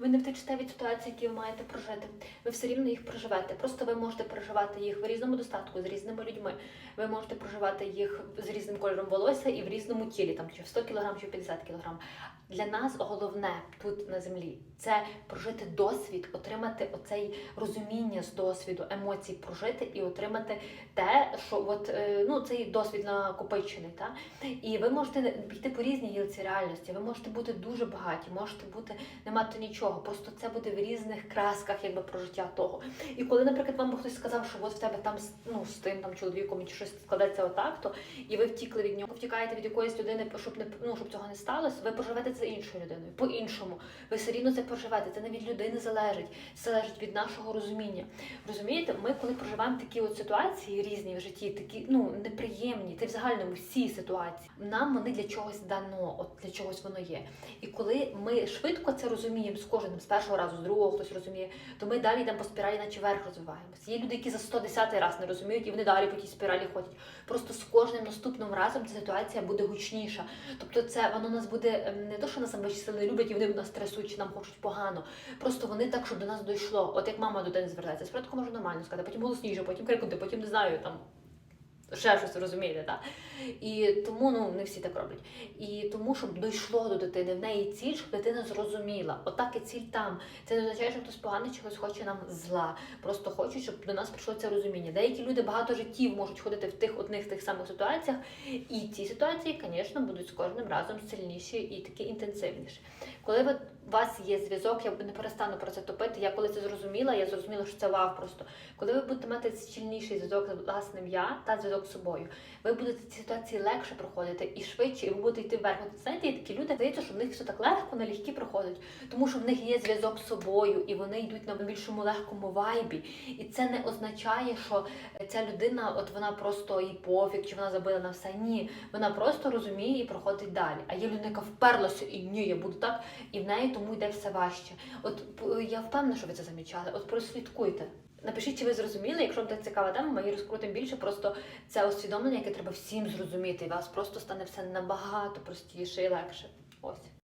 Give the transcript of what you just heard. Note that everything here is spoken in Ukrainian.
Ви не втечете від ситуації, які ви маєте прожити. Ви все рівно їх проживете. Просто ви можете проживати їх в різному достатку з різними людьми. Ви можете проживати їх з різним кольором волосся і в різному тілі, там чи в 100 кг, чи в 50 кг. Для нас головне тут на землі це прожити досвід, отримати оцей розуміння з досвіду, емоцій прожити і отримати те, що от е, ну цей досвід накопичений. Та? І ви можете піти по різній гілці реальності. Ви можете бути дуже багаті, можете бути не мати нічого. Просто це буде в різних красках, якби прожиття того. І коли, наприклад, вам би хтось сказав, що от в тебе там ну, з тим там чоловіком чи щось складеться отак, то і ви втікли від нього, втікаєте від якоїсь людини, щоб не ну, щоб цього не сталося, ви проживете це іншою людиною. По-іншому. Ви все рівно це проживете. Це не від людини залежить, це залежить від нашого розуміння. Розумієте, ми, коли проживаємо такі от ситуації різні в житті, такі ну неприємні, це в загальному всі ситуації. Нам вони для чогось дано, от для чогось воно є. І коли ми швидко це розуміємо з кожним, з першого разу, з другого хтось розуміє, то ми далі йдемо по спіралі, наче вверх розвиваємося. Є люди, які за 110 раз не розуміють, і вони далі по тій спіралі ходять. Просто з кожним наступним разом ця ситуація буде гучніша. Тобто, це воно нас буде ем, не то, що нас вищі сили люблять і вони нас трясуть, чи нам хочуть погано. Просто вони так, щоб до нас дійшло. От як мама до дитини звертається, спочатку може нормально сказати, потім голосніше, потім крикнути, потім не знаю там. Ще щось розумієте, так? І тому ну не всі так роблять. І тому, щоб дійшло до дитини, в неї ціль, щоб дитина зрозуміла. Отак і ціль там. Це не означає, що хтось поганий чогось хоче нам зла. Просто хочуть, щоб до нас прийшло це розуміння. Деякі люди багато життів можуть ходити в тих одних тих самих ситуаціях, і ці ситуації, звісно, будуть з кожним разом сильніші і такі інтенсивніші. Коли ви, у вас є зв'язок, я не перестану про це топити. Я коли це зрозуміла, я зрозуміла, що це вау просто. Коли ви будете мати щільніший зв'язок з власним я та зв'язок з собою, ви будете ці ситуації легше проходити і швидше, і ви будете йти вверх. От знаєте, є такі люди, здається, що в них все так легко, налегкі проходить, тому що в них є зв'язок з собою, і вони йдуть на більшому легкому вайбі. І це не означає, що ця людина, от вона просто їй пофіг, чи вона забила на все. Ні, вона просто розуміє і проходить далі. А є людина, яка вперлася і ні, я буду так, і в неї тому йде все важче. От п- я впевнена, що ви це замічали. От прослідкуйте. Напишіть, чи ви зрозуміли, якщо вам так цікава тема, ми її розкрутимо більше. Просто це усвідомлення, яке треба всім зрозуміти, і вас просто стане все набагато простіше і легше. Ось.